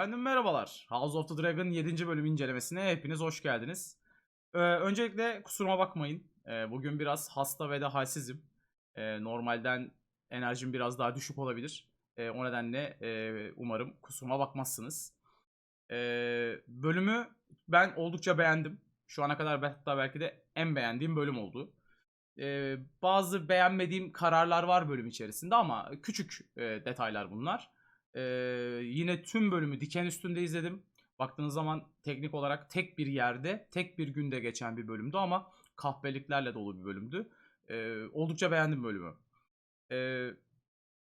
Efendim merhabalar. House of the Dragon 7. bölüm incelemesine hepiniz hoş geldiniz. Ee, öncelikle kusuruma bakmayın. Ee, bugün biraz hasta ve de halsizim. Ee, normalden enerjim biraz daha düşük olabilir. Ee, o nedenle e, umarım kusuruma bakmazsınız. Ee, bölümü ben oldukça beğendim. Şu ana kadar hatta belki de en beğendiğim bölüm oldu. Ee, bazı beğenmediğim kararlar var bölüm içerisinde ama küçük e, detaylar bunlar. Ee, yine tüm bölümü diken üstünde izledim. Baktığınız zaman teknik olarak tek bir yerde, tek bir günde geçen bir bölümdü ama kahpeliklerle dolu bir bölümdü. Ee, oldukça beğendim bölümü. Ee,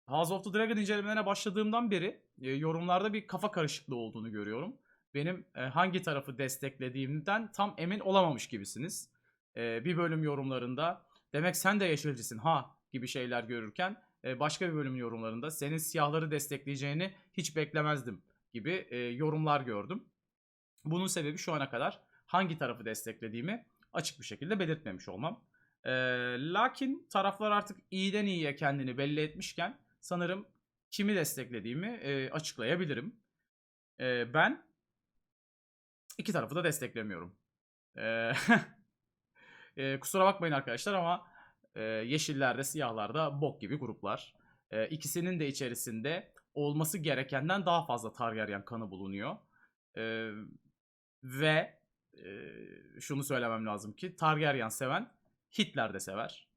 House of the Dragon incelemelerine başladığımdan beri e, yorumlarda bir kafa karışıklığı olduğunu görüyorum. Benim e, hangi tarafı desteklediğimden tam emin olamamış gibisiniz. Ee, bir bölüm yorumlarında demek sen de yeşilcisin ha gibi şeyler görürken e, başka bir bölüm yorumlarında senin siyahları destekleyeceğini hiç beklemezdim gibi e, yorumlar gördüm. Bunun sebebi şu ana kadar hangi tarafı desteklediğimi açık bir şekilde belirtmemiş olmam. E, lakin taraflar artık iyiden iyiye kendini belli etmişken sanırım kimi desteklediğimi e, açıklayabilirim. E, ben iki tarafı da desteklemiyorum. E, e, kusura bakmayın arkadaşlar ama e, yeşillerde, siyahlarda bok gibi gruplar. E, ikisinin de içerisinde olması gerekenden daha fazla Targaryen kanı bulunuyor. E, ve e, şunu söylemem lazım ki Targaryen seven Hitler de sever.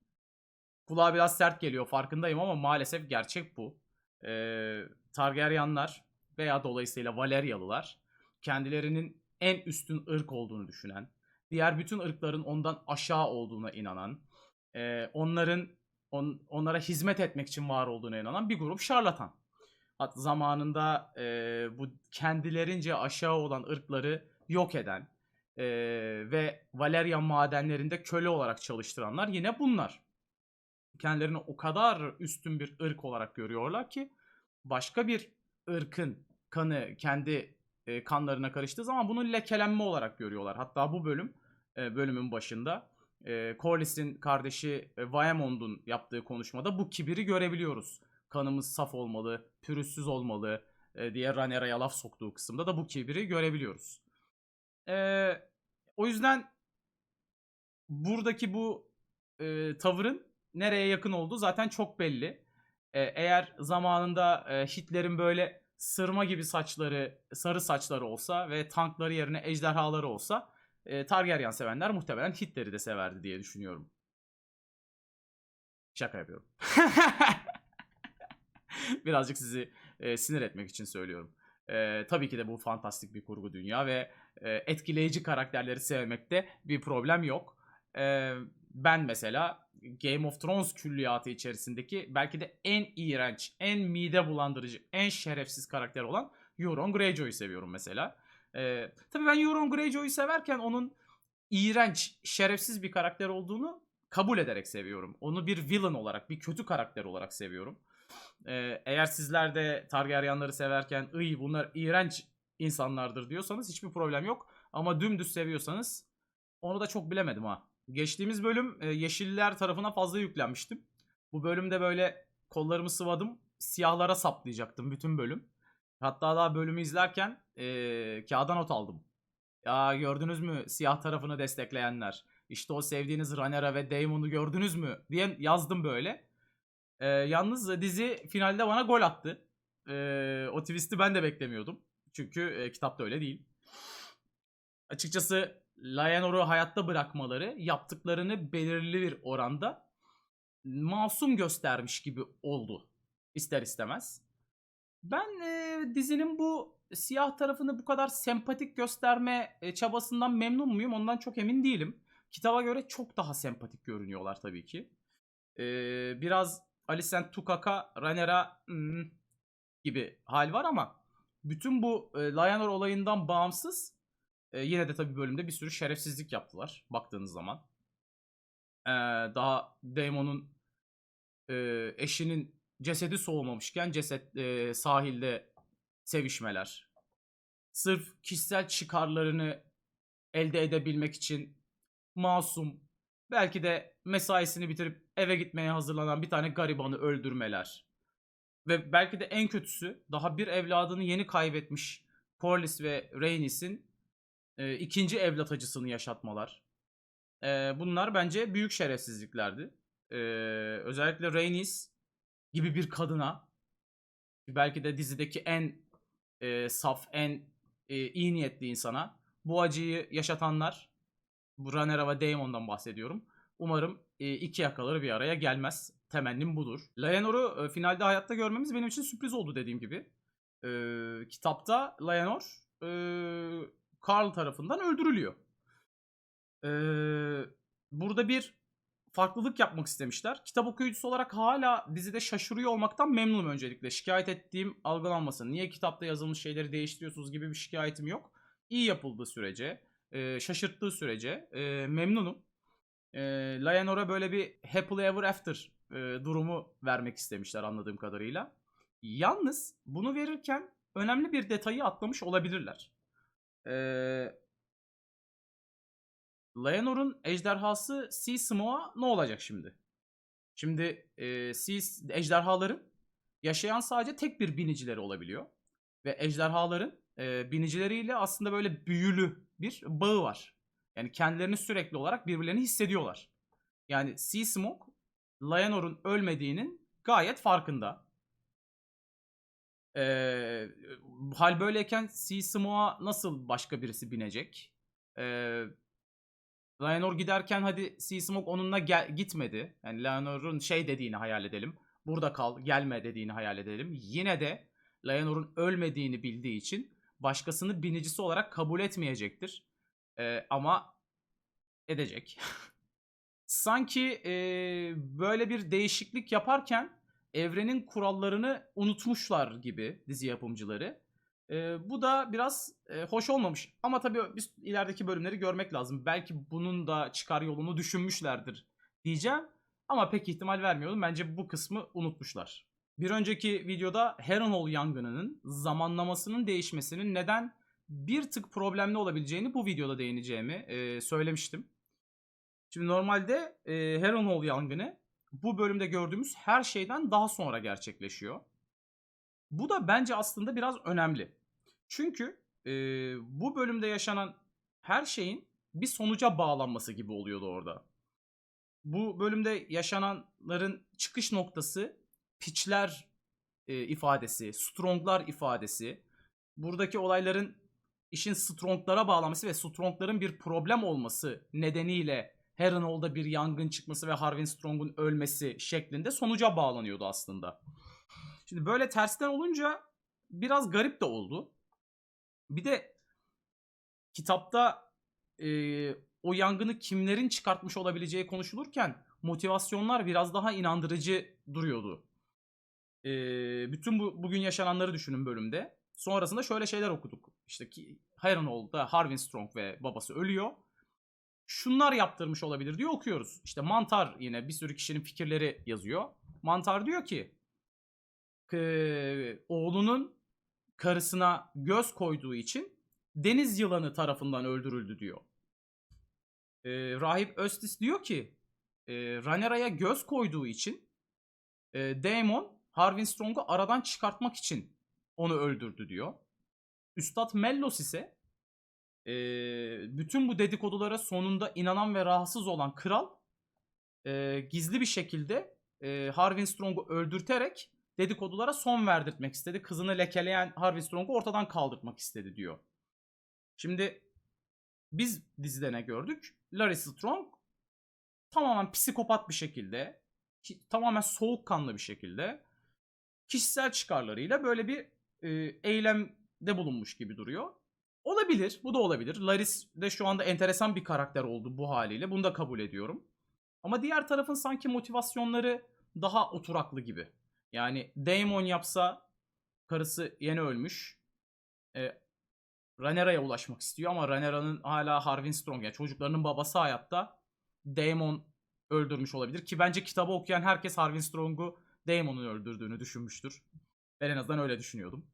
Kulağa biraz sert geliyor farkındayım ama maalesef gerçek bu. E, Targaryenlar veya dolayısıyla Valeryalılar kendilerinin en üstün ırk olduğunu düşünen, diğer bütün ırkların ondan aşağı olduğuna inanan, e, onların on, onlara hizmet etmek için var olduğuna inanan bir grup şarlatan. Hat zamanında e, bu kendilerince aşağı olan ırkları yok eden e, ve Valerian madenlerinde köle olarak çalıştıranlar yine bunlar. Kendilerini o kadar üstün bir ırk olarak görüyorlar ki başka bir ırkın kanı kendi kanlarına karıştığı zaman bunu lekelenme olarak görüyorlar. Hatta bu bölüm bölümün başında e, Corlys'in kardeşi e, yaptığı konuşmada bu kibiri görebiliyoruz. Kanımız saf olmalı, pürüzsüz olmalı e, diye Rhaenyra'ya laf soktuğu kısımda da bu kibiri görebiliyoruz. E, o yüzden buradaki bu e, tavırın nereye yakın olduğu zaten çok belli. E, eğer zamanında e, Hitler'in böyle sırma gibi saçları, sarı saçları olsa ve tankları yerine ejderhaları olsa e, Targaryen sevenler muhtemelen Hitler'i de severdi diye düşünüyorum. Şaka yapıyorum. Birazcık sizi e, sinir etmek için söylüyorum. E, tabii ki de bu fantastik bir kurgu dünya ve e, etkileyici karakterleri sevmekte bir problem yok. E, ben mesela Game of Thrones külliyatı içerisindeki belki de en iğrenç, en mide bulandırıcı, en şerefsiz karakter olan Euron Greyjoy'u seviyorum mesela. Ee, tabii ben Euron Greyjoy'u severken onun iğrenç, şerefsiz bir karakter olduğunu kabul ederek seviyorum. Onu bir villain olarak, bir kötü karakter olarak seviyorum. Ee, eğer sizler de Targaryenları severken ıy bunlar iğrenç insanlardır diyorsanız hiçbir problem yok. Ama dümdüz seviyorsanız onu da çok bilemedim ha. Geçtiğimiz bölüm e, Yeşiller tarafına fazla yüklenmiştim. Bu bölümde böyle kollarımı sıvadım. Siyahlara saplayacaktım bütün bölüm. Hatta daha bölümü izlerken ee, kağıda not aldım. Ya gördünüz mü siyah tarafını destekleyenler? İşte o sevdiğiniz Rhaenyra ve Daemon'u gördünüz mü? diye yazdım böyle. Ee, yalnız dizi finalde bana gol attı. Ee, o twist'i ben de beklemiyordum. Çünkü e, kitapta öyle değil. Açıkçası Lyanor'u hayatta bırakmaları yaptıklarını belirli bir oranda masum göstermiş gibi oldu. İster istemez. Ben e, dizinin bu siyah tarafını bu kadar sempatik gösterme e, çabasından memnun muyum? Ondan çok emin değilim. Kitaba göre çok daha sempatik görünüyorlar tabii ki. E, biraz Alicent Tukaka, Rhaenyra hmm, gibi hal var ama bütün bu e, Lyanor olayından bağımsız e, yine de tabii bölümde bir sürü şerefsizlik yaptılar baktığınız zaman. E, daha Daemon'un e, eşinin cesedi soğumamışken ceset e, sahilde sevişmeler. Sırf kişisel çıkarlarını elde edebilmek için masum belki de mesaisini bitirip eve gitmeye hazırlanan bir tane garibanı öldürmeler. Ve belki de en kötüsü daha bir evladını yeni kaybetmiş Corlys ve Rhaenys'in e, ikinci evlat acısını yaşatmalar. E, bunlar bence büyük şerefsizliklerdi. E, özellikle Rhaenys gibi bir kadına belki de dizideki en e, saf, en e, iyi niyetli insana bu acıyı yaşatanlar bu Rhaenyra ve Daemon'dan bahsediyorum. Umarım e, iki yakaları bir araya gelmez. Temennim budur. Laenor'u e, finalde hayatta görmemiz benim için sürpriz oldu dediğim gibi. E, kitapta Laenor e, Karl tarafından öldürülüyor. E, burada bir farklılık yapmak istemişler. Kitap okuyucusu olarak hala dizide şaşırıyor olmaktan memnunum öncelikle. Şikayet ettiğim algılanmasın. Niye kitapta yazılmış şeyleri değiştiriyorsunuz gibi bir şikayetim yok. İyi yapıldığı sürece, e, şaşırttığı sürece e, memnunum. E, Laenor'a böyle bir happily ever after e, durumu vermek istemişler anladığım kadarıyla. Yalnız bunu verirken önemli bir detayı atlamış olabilirler. Eee Laenor'un ejderhası Sea Smoa ne olacak şimdi? Şimdi e, Sea ejderhaların yaşayan sadece tek bir binicileri olabiliyor. Ve ejderhaların e, binicileriyle aslında böyle büyülü bir bağı var. Yani kendilerini sürekli olarak birbirlerini hissediyorlar. Yani Sea Smoke Laenor'un ölmediğinin gayet farkında. Ee, hal böyleyken Sea Smoke'a nasıl başka birisi binecek? Ee, Laenor giderken hadi Sea onunla gel- gitmedi. Yani Laenor'un şey dediğini hayal edelim. Burada kal, gelme dediğini hayal edelim. Yine de Laenor'un ölmediğini bildiği için başkasını binicisi olarak kabul etmeyecektir. Ee, ama edecek. Sanki e, böyle bir değişiklik yaparken evrenin kurallarını unutmuşlar gibi dizi yapımcıları. E, bu da biraz e, hoş olmamış. Ama tabii biz ilerideki bölümleri görmek lazım. Belki bunun da çıkar yolunu düşünmüşlerdir diyeceğim. Ama pek ihtimal vermiyorum. Bence bu kısmı unutmuşlar. Bir önceki videoda Harrenhal yangınının zamanlamasının değişmesinin neden bir tık problemli olabileceğini bu videoda değineceğimi e, söylemiştim. Şimdi normalde e, Harrenhal yangını bu bölümde gördüğümüz her şeyden daha sonra gerçekleşiyor. Bu da bence aslında biraz önemli. Çünkü e, bu bölümde yaşanan her şeyin bir sonuca bağlanması gibi oluyordu orada. Bu bölümde yaşananların çıkış noktası piçler e, ifadesi, stronglar ifadesi. Buradaki olayların işin stronglara bağlaması ve strongların bir problem olması nedeniyle Harrenhal'da bir yangın çıkması ve Harwin Strong'un ölmesi şeklinde sonuca bağlanıyordu aslında. Şimdi böyle tersten olunca biraz garip de oldu. Bir de kitapta e, o yangını kimlerin çıkartmış olabileceği konuşulurken motivasyonlar biraz daha inandırıcı duruyordu. E, bütün bu bugün yaşananları düşünün bölümde. Sonrasında şöyle şeyler okuduk. İşte ki Harrenhal'da Harwin Strong ve babası ölüyor. Şunlar yaptırmış olabilir diye okuyoruz. İşte Mantar yine bir sürü kişinin fikirleri yazıyor. Mantar diyor ki e, oğlunun karısına göz koyduğu için deniz yılanı tarafından öldürüldü diyor. E, Rahip Östis diyor ki e, Rhaenyra'ya göz koyduğu için e, Daemon Harwin Strong'u aradan çıkartmak için onu öldürdü diyor. Üstad Mellos ise e, bütün bu dedikodulara sonunda inanan ve rahatsız olan kral e, gizli bir şekilde e, Harwin Strong'u öldürterek dedikodulara son verdirtmek istedi. Kızını lekeleyen Harvey Strong'u ortadan kaldırmak istedi diyor. Şimdi biz dizide ne gördük? Larry Strong tamamen psikopat bir şekilde, tamamen soğukkanlı bir şekilde kişisel çıkarlarıyla böyle bir e, eylemde bulunmuş gibi duruyor. Olabilir, bu da olabilir. Laris de şu anda enteresan bir karakter oldu bu haliyle. Bunu da kabul ediyorum. Ama diğer tarafın sanki motivasyonları daha oturaklı gibi. Yani Daemon yapsa karısı yeni ölmüş. E, Rhaenyra'ya ulaşmak istiyor ama Rhaenyra'nın hala Harwin Strong yani çocuklarının babası hayatta. Daemon öldürmüş olabilir ki bence kitabı okuyan herkes Harwin Strong'u Daemon'un öldürdüğünü düşünmüştür. Ben en azından öyle düşünüyordum.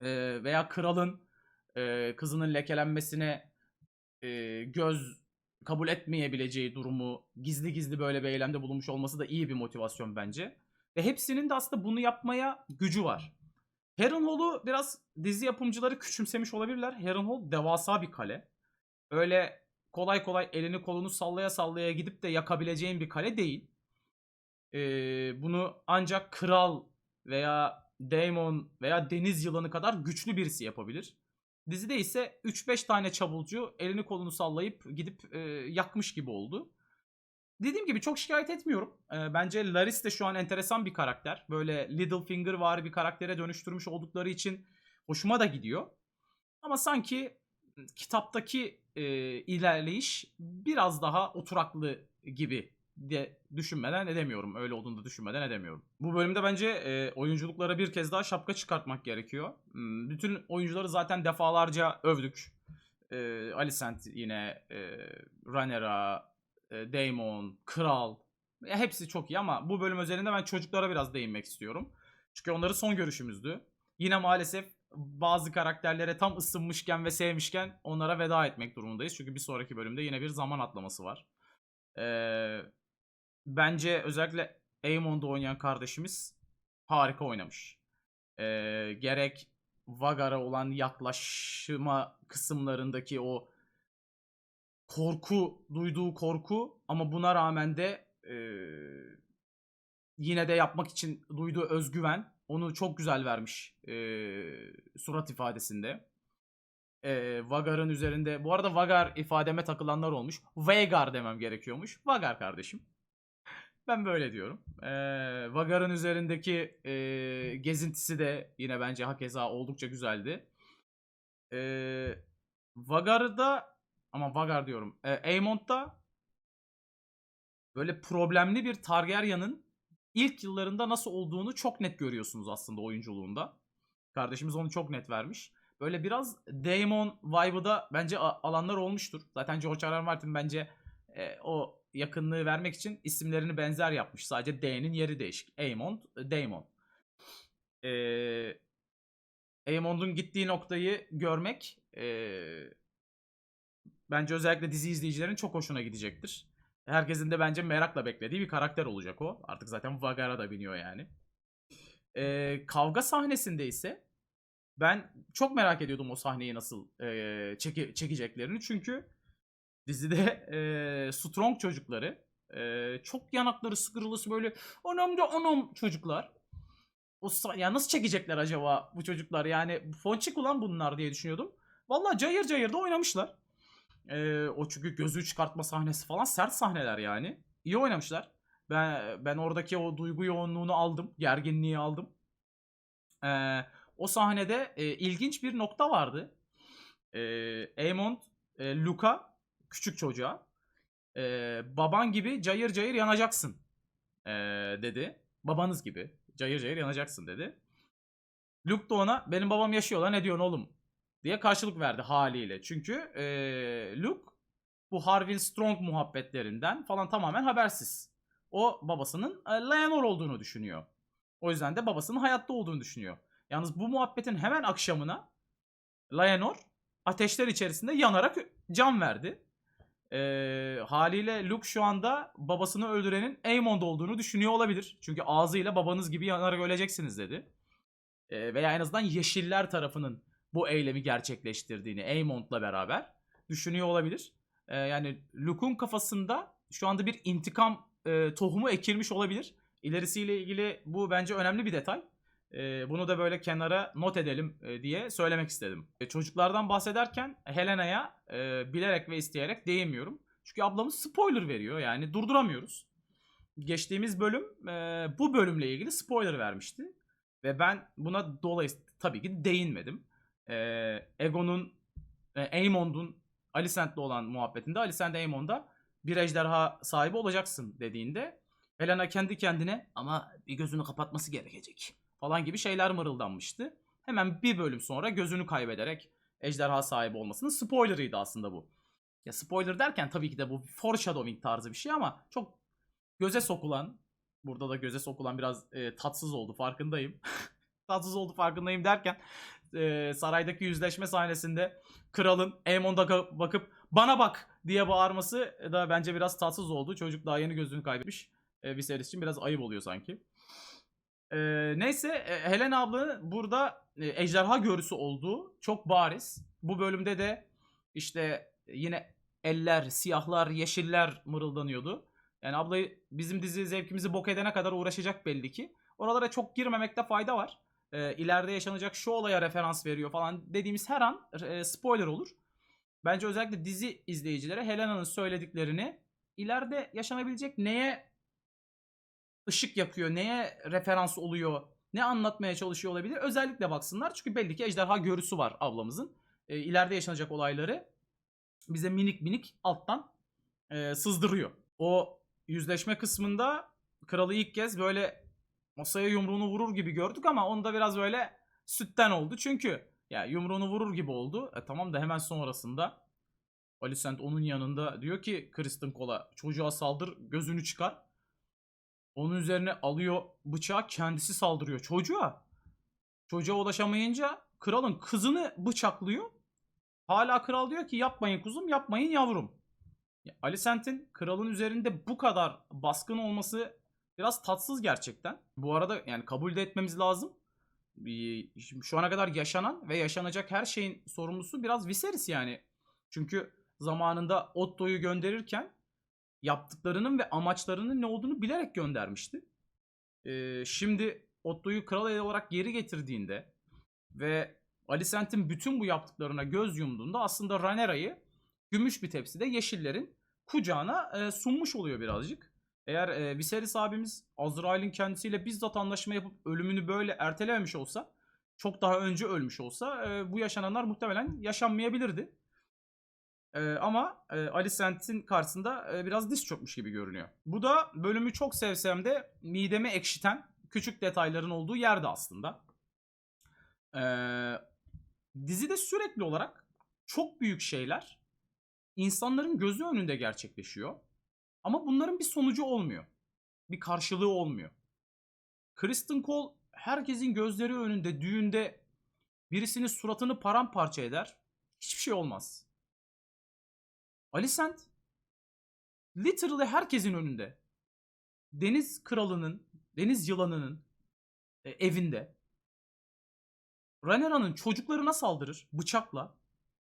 E, veya kralın e, kızının lekelenmesine e, göz kabul etmeyebileceği durumu gizli gizli böyle bir eylemde bulunmuş olması da iyi bir motivasyon bence. Ve hepsinin de aslında bunu yapmaya gücü var. Harrenhal'u biraz dizi yapımcıları küçümsemiş olabilirler. Harrenhal devasa bir kale. Öyle kolay kolay elini kolunu sallaya sallaya gidip de yakabileceğin bir kale değil. Ee, bunu ancak kral veya Daemon veya deniz yılanı kadar güçlü birisi yapabilir. Dizide ise 3-5 tane çabulcu elini kolunu sallayıp gidip e, yakmış gibi oldu. Dediğim gibi çok şikayet etmiyorum. Ee, bence Laris de şu an enteresan bir karakter. Böyle Littlefinger var bir karaktere dönüştürmüş oldukları için hoşuma da gidiyor. Ama sanki kitaptaki e, ilerleyiş biraz daha oturaklı gibi diye düşünmeden edemiyorum. Öyle olduğunu da düşünmeden edemiyorum. Bu bölümde bence e, oyunculuklara bir kez daha şapka çıkartmak gerekiyor. Hmm, Bütün oyuncuları zaten defalarca övdük. E, Alicent yine, e, Rhaenyra, e, Daemon, Kral. Ya hepsi çok iyi ama bu bölüm özelinde ben çocuklara biraz değinmek istiyorum. Çünkü onları son görüşümüzdü. Yine maalesef bazı karakterlere tam ısınmışken ve sevmişken onlara veda etmek durumundayız. Çünkü bir sonraki bölümde yine bir zaman atlaması var. Ee, bence özellikle Aemon'da oynayan kardeşimiz harika oynamış. Ee, gerek Vagar'a olan yaklaşma kısımlarındaki o korku, duyduğu korku ama buna rağmen de eee, yine de yapmak için duyduğu özgüven onu çok güzel vermiş eee, surat ifadesinde. Eee Vagar'ın üzerinde, bu arada Vagar ifademe takılanlar olmuş. Veigar demem gerekiyormuş. Vagar kardeşim. Ben böyle diyorum. Eee Vagar'ın üzerindeki eee, gezintisi de yine bence hakeza oldukça güzeldi. Eee Vagar'da ama Vagar diyorum. E, Aemont'ta böyle problemli bir Targaryen'ın ilk yıllarında nasıl olduğunu çok net görüyorsunuz aslında oyunculuğunda. Kardeşimiz onu çok net vermiş. Böyle biraz Daemon vibe'ı da bence alanlar olmuştur. Zaten George R. R. Martin bence e, o yakınlığı vermek için isimlerini benzer yapmış. Sadece D'nin yeri değişik. Aemond, Daemon. Eee Aemond'un gittiği noktayı görmek eee, bence özellikle dizi izleyicilerin çok hoşuna gidecektir. Herkesin de bence merakla beklediği bir karakter olacak o. Artık zaten Vagar'a da biniyor yani. Eee, kavga sahnesinde ise ben çok merak ediyordum o sahneyi nasıl eee, çeke- çekeceklerini. Çünkü dizide eee, Strong çocukları eee, çok yanakları sıkırılısı böyle anam da anam çocuklar. O ya nasıl çekecekler acaba bu çocuklar? Yani fonçik ulan bunlar diye düşünüyordum. Vallahi cayır cayır da oynamışlar. Ee, o çünkü gözü çıkartma sahnesi falan sert sahneler yani. İyi oynamışlar. Ben ben oradaki o duygu yoğunluğunu aldım, gerginliği aldım. Ee, o sahnede e, ilginç bir nokta vardı. Ee, Aemond, e, Luka küçük çocuğa e, baban gibi cayır cayır yanacaksın e, dedi. Babanız gibi cayır cayır yanacaksın dedi. Luke da ona benim babam yaşıyor lan ne diyorsun oğlum diye karşılık verdi haliyle. Çünkü e, Luke bu Harwin Strong muhabbetlerinden falan tamamen habersiz. O babasının e, Lyanor olduğunu düşünüyor. O yüzden de babasının hayatta olduğunu düşünüyor. Yalnız bu muhabbetin hemen akşamına Lyanor ateşler içerisinde yanarak can verdi. E, haliyle Luke şu anda babasını öldürenin Aemond olduğunu düşünüyor olabilir. Çünkü ağzıyla babanız gibi yanarak öleceksiniz dedi. E, veya en azından Yeşiller tarafının bu eylemi gerçekleştirdiğini Aemond'la beraber düşünüyor olabilir. E, yani Luke'un kafasında şu anda bir intikam e, tohumu ekilmiş olabilir. İlerisiyle ilgili bu bence önemli bir detay. E, bunu da böyle kenara not edelim e, diye söylemek istedim. E, çocuklardan bahsederken Helena'ya e, bilerek ve isteyerek değinmiyorum. Çünkü ablamız spoiler veriyor yani durduramıyoruz. Geçtiğimiz bölüm e, bu bölümle ilgili spoiler vermişti. Ve ben buna dolayısıyla tabii ki değinmedim. E, Egon'un, e, Aemond'un Alicent'le olan muhabbetinde Alicent Aemon'da bir ejderha sahibi olacaksın dediğinde Helena kendi kendine ama bir gözünü kapatması gerekecek falan gibi şeyler mırıldanmıştı. Hemen bir bölüm sonra gözünü kaybederek ejderha sahibi olmasının spoilerıydı aslında bu. Ya spoiler derken tabii ki de bu foreshadowing tarzı bir şey ama çok göze sokulan burada da göze sokulan biraz e, tatsız oldu farkındayım. tatsız oldu farkındayım derken e, saraydaki yüzleşme sahnesinde kralın Aemon'a bakıp bana bak diye bağırması da bence biraz tatsız oldu. Çocuk daha yeni gözünü kaybetmiş. E, Viserys için biraz ayıp oluyor sanki. Ee, neyse e, Helen ablanın burada e, ejderha görüsü olduğu çok bariz. Bu bölümde de işte yine eller, siyahlar, yeşiller mırıldanıyordu. Yani ablayı bizim dizi zevkimizi bok edene kadar uğraşacak belli ki. Oralara çok girmemekte fayda var. Ee, ileride yaşanacak şu olaya referans veriyor falan dediğimiz her an e, spoiler olur. Bence özellikle dizi izleyicilere Helena'nın söylediklerini ileride yaşanabilecek neye ışık yakıyor, neye referans oluyor, ne anlatmaya çalışıyor olabilir özellikle baksınlar. Çünkü belli ki ejderha görüsü var ablamızın. E, ileride yaşanacak olayları bize minik minik alttan e, sızdırıyor. O yüzleşme kısmında kralı ilk kez böyle masaya yumruğunu vurur gibi gördük ama onda biraz böyle sütten oldu. Çünkü ya yumruğunu vurur gibi oldu. E, tamam da hemen sonrasında Alicent onun yanında diyor ki Kristen Cole'a çocuğa saldır gözünü çıkar. Onun üzerine alıyor bıçağı kendisi saldırıyor çocuğa. Çocuğa ulaşamayınca kralın kızını bıçaklıyor. Hala kral diyor ki yapmayın kuzum yapmayın yavrum. Ya, Alicent'in kralın üzerinde bu kadar baskın olması biraz tatsız gerçekten. Bu arada yani kabul de etmemiz lazım. Şu ana kadar yaşanan ve yaşanacak her şeyin sorumlusu biraz Viserys yani. Çünkü zamanında Otto'yu gönderirken yaptıklarının ve amaçlarının ne olduğunu bilerek göndermişti. Ee, şimdi Otto'yu kral olarak geri getirdiğinde ve Alicent'in bütün bu yaptıklarına göz yumduğunda aslında Rhaenyra'yı gümüş bir tepside yeşillerin kucağına e, sunmuş oluyor birazcık. Eğer e, Viserys abimiz Azrail'in kendisiyle bizzat anlaşma yapıp ölümünü böyle ertelememiş olsa, çok daha önce ölmüş olsa e, bu yaşananlar muhtemelen yaşanmayabilirdi. E, ama e, Alicent'in karşısında e, biraz diz çökmüş gibi görünüyor. Bu da bölümü çok sevsem de midemi ekşiten küçük detayların olduğu yerde aslında. E, dizide sürekli olarak çok büyük şeyler insanların gözü önünde gerçekleşiyor. Ama bunların bir sonucu olmuyor. Bir karşılığı olmuyor. Kristen Cole herkesin gözleri önünde düğünde birisinin suratını paramparça eder. Hiçbir şey olmaz. Alicent literally herkesin önünde. Deniz kralının, deniz yılanının e, evinde Rhaenyra'nın çocuklarına saldırır bıçakla.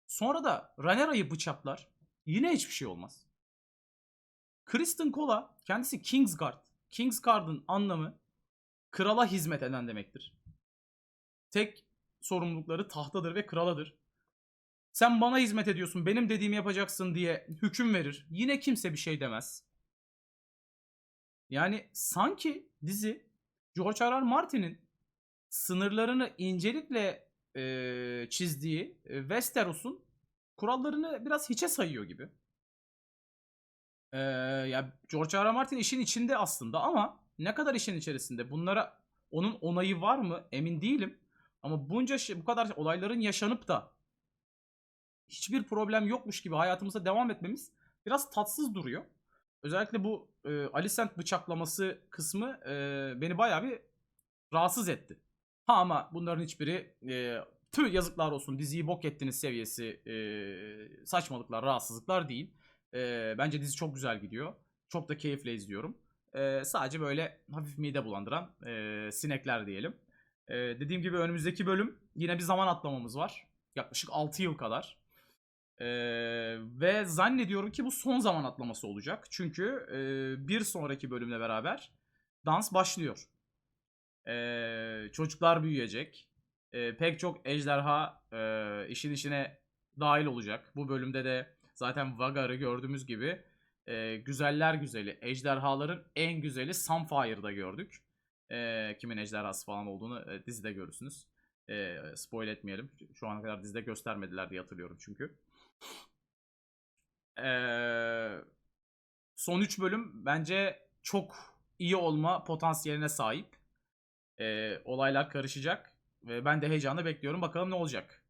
Sonra da Rhaenyra'yı bıçaklar. Yine hiçbir şey olmaz. Kristen Cole'a kendisi Kingsguard. Kingsguard'ın anlamı krala hizmet eden demektir. Tek sorumlulukları tahtadır ve kraladır. Sen bana hizmet ediyorsun, benim dediğimi yapacaksın diye hüküm verir. Yine kimse bir şey demez. Yani sanki dizi George R. R. Martin'in sınırlarını incelikle e, çizdiği e, Westeros'un kurallarını biraz hiçe sayıyor gibi. Ee, ya George R. R. Martin işin içinde aslında ama ne kadar işin içerisinde bunlara onun onayı var mı emin değilim. Ama bunca şey, bu kadar olayların yaşanıp da hiçbir problem yokmuş gibi hayatımıza devam etmemiz biraz tatsız duruyor. Özellikle bu e, Alicent bıçaklaması kısmı e, beni bayağı bir rahatsız etti. Ha ama bunların hiçbiri e, tüh yazıklar olsun diziyi bok ettiniz seviyesi e, saçmalıklar, rahatsızlıklar değil. E, bence dizi çok güzel gidiyor. Çok da keyifle izliyorum. E, sadece böyle hafif mide bulandıran e, sinekler diyelim. E, dediğim gibi önümüzdeki bölüm yine bir zaman atlamamız var. Yaklaşık 6 yıl kadar. E, ve zannediyorum ki bu son zaman atlaması olacak. Çünkü e, bir sonraki bölümle beraber dans başlıyor. E, çocuklar büyüyecek. E, pek çok ejderha e, işin içine dahil olacak. Bu bölümde de zaten Vagar'ı gördüğümüz gibi e, güzeller güzeli, ejderhaların en güzeli Sunfire'da gördük. E, kimin ejderhası falan olduğunu e, dizide görürsünüz. E, spoil etmeyelim. Şu ana kadar dizide göstermediler diye hatırlıyorum çünkü. E, son 3 bölüm bence çok iyi olma potansiyeline sahip. E, olaylar karışacak. Ve ben de heyecanla bekliyorum. Bakalım ne olacak.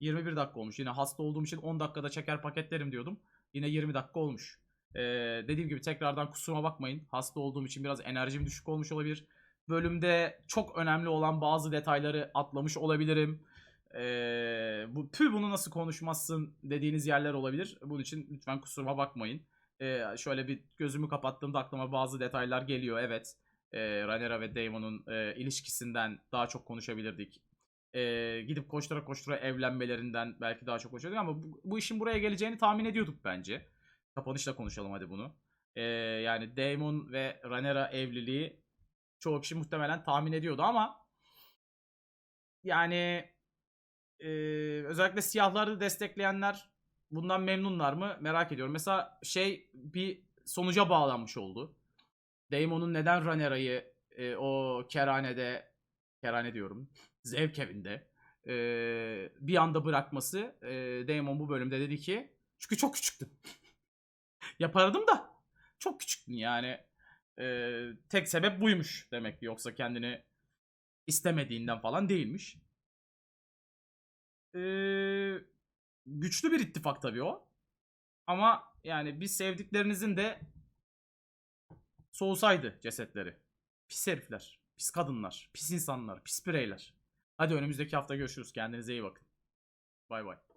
21 dakika olmuş. Yine hasta olduğum için 10 dakikada çeker paketlerim diyordum. Yine 20 dakika olmuş. Ee, dediğim gibi tekrardan kusuruma bakmayın. Hasta olduğum için biraz enerjim düşük olmuş olabilir. Bölümde çok önemli olan bazı detayları atlamış olabilirim. Ee, bu pü bunu nasıl konuşmazsın dediğiniz yerler olabilir. Bunun için lütfen kusuruma bakmayın. Ee, şöyle bir gözümü kapattığımda aklıma bazı detaylar geliyor evet. e, Rhaenyra ve Daemon'un e, ilişkisinden daha çok konuşabilirdik. E, gidip koştura koştura evlenmelerinden belki daha çok konuşabilirdik ama bu, bu işin buraya geleceğini tahmin ediyorduk bence. Kapanışla konuşalım hadi bunu. E, yani Daemon ve Rhaenyra evliliği çoğu kişi muhtemelen tahmin ediyordu ama yani e, özellikle siyahları destekleyenler bundan memnunlar mı merak ediyorum. Mesela şey bir sonuca bağlanmış oldu. Daemon'un neden Rhaenyra'yı e, o kerhanede kerhane diyorum zevk evinde e, bir anda bırakması e, Daemon bu bölümde dedi ki çünkü çok küçüktün. Yapardım da çok küçüktün yani. E, tek sebep buymuş demek ki yoksa kendini istemediğinden falan değilmiş. Ee, güçlü bir ittifak tabii o. Ama yani biz sevdiklerinizin de soğusaydı cesetleri. Pis herifler, pis kadınlar, pis insanlar, pis bireyler. Hadi önümüzdeki hafta görüşürüz. Kendinize iyi bakın. Bay bay.